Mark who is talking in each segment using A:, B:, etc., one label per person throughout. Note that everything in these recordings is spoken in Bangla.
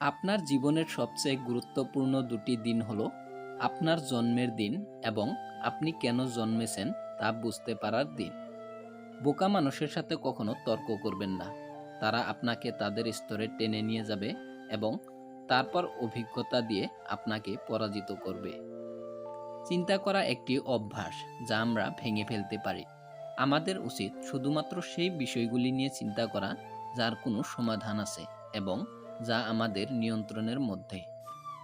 A: আপনার জীবনের সবচেয়ে গুরুত্বপূর্ণ দুটি দিন হলো আপনার জন্মের দিন এবং আপনি কেন জন্মেছেন তা বুঝতে পারার দিন। বোকা মানুষের সাথে কখনো তর্ক করবেন না। তারা আপনাকে তাদের স্তরে টেনে নিয়ে যাবে এবং তারপর অভিজ্ঞতা দিয়ে আপনাকে পরাজিত করবে। চিন্তা করা একটি অভ্যাস যা আমরা ভেঙে ফেলতে পারি। আমাদের উচিত শুধুমাত্র সেই বিষয়গুলি নিয়ে চিন্তা করা যার কোনো সমাধান আছে এবং যা আমাদের নিয়ন্ত্রণের মধ্যে।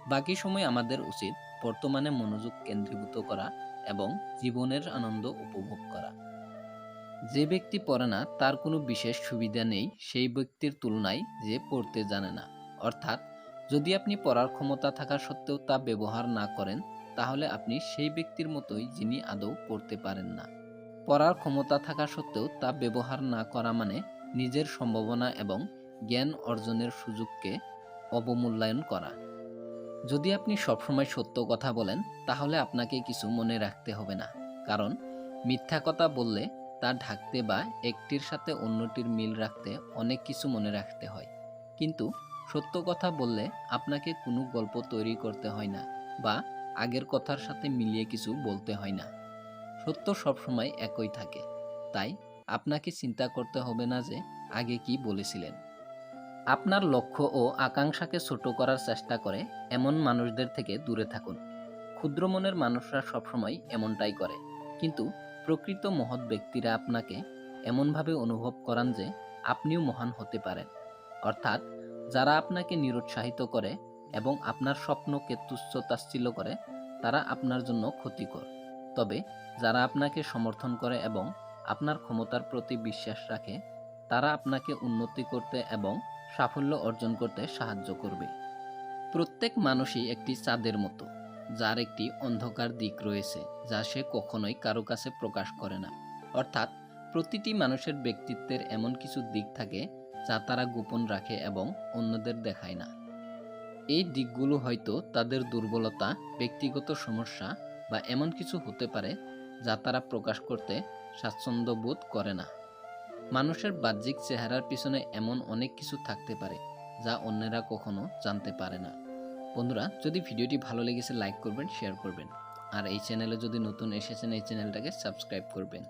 A: বাকি সময় আমাদের উচিত বর্তমানে মনোযোগ কেন্দ্রীভূত করা এবং জীবনের আনন্দ উপভোগ করা। যে ব্যক্তি পড়ে না, তার কোনো বিশেষ সুবিধা নেই সেই ব্যক্তির তুলনায় যে পড়তে জানে না। অর্থাৎ, যদি আপনি পড়ার ক্ষমতা থাকা সত্ত্বেও তা ব্যবহার না করেন, তাহলে আপনি সেই ব্যক্তির মতোই যিনি আদৌ পড়তে পারেন না। পড়ার ক্ষমতা থাকা সত্ত্বেও তা ব্যবহার না করা মানে নিজের সম্ভাবনা এবং জ্ঞান অর্জনের সুযোগকে অবমূল্যায়ন করা। যদি আপনি সবসময় সত্য কথা বলেন, তাহলে আপনাকে কিছু মনে রাখতে হবে না। কারণ, মিথ্যা কথা বললে তা ঢাকতে বা একটির সাথে অন্যটির মিল রাখতে অনেক কিছু মনে রাখতে হয়। কিন্তু, সত্য কথা বললে আপনাকে কোনো গল্প তৈরি করতে হয় না বা আগের কথার সাথে মিলিয়ে কিছু বলতে হয় না। সত্য সবসময় একই থাকে। তাই, আপনাকে চিন্তা করতে হবে না যে আগে কি বলেছিলেন। আপনার লক্ষ্য ও আকাঙ্ক্ষাকে ছোট করার চেষ্টা করে এমন মানুষদের থেকে দূরে থাকুন। ক্ষুদ্র মনের মানুষরা সবসময় এমনটাই করে। কিন্তু প্রকৃত মহৎ ব্যক্তিরা আপনাকে এমনভাবে অনুভব করান যে আপনিও মহান হতে পারেন। অর্থাৎ যারা আপনাকে নিরুৎসাহিত করে এবং আপনার স্বপ্নকে তুচ্ছ করে, তারা আপনার জন্য ক্ষতিকর। তবে যারা আপনাকে সমর্থন করে এবং আপনার ক্ষমতার প্রতি বিশ্বাস রাখে, তারা আপনাকে উন্নতি করতে এবং সাফল্য অর্জন করতে সাহায্য করবে। প্রত্যেক মানুষই একটি চাঁদের মতো, যার একটি অন্ধকার দিক রয়েছে, যা সে কখনোই কারও কাছে প্রকাশ করে না। অর্থাৎ, প্রতিটি মানুষের ব্যক্তিত্বের এমন কিছু দিক থাকে, যা তারা গোপন রাখে এবং অন্যদের দেখায় না। এই দিকগুলো হয়তো তাদের দুর্বলতা, ব্যক্তিগত সমস্যা বা এমন কিছু হতে পারে, যা তারা প্রকাশ করতে স্বাচ্ছন্দ্য বোধ করে না। মানুষের বাহ্যিক চেহারার পিছনে এমন অনেক কিছু থাকতে পারে, যা অন্যেরা কখনো জানতে পারে না। বন্ধুরা, যদি ভিডিওটি ভালো লেগেছে, লাইক করবেন, শেয়ার করবেন। আর এই চ্যানেলে যদি নতুন এসেছেন, এই চ্যানেলটাকে সাবস্ক্রাইব করবেন।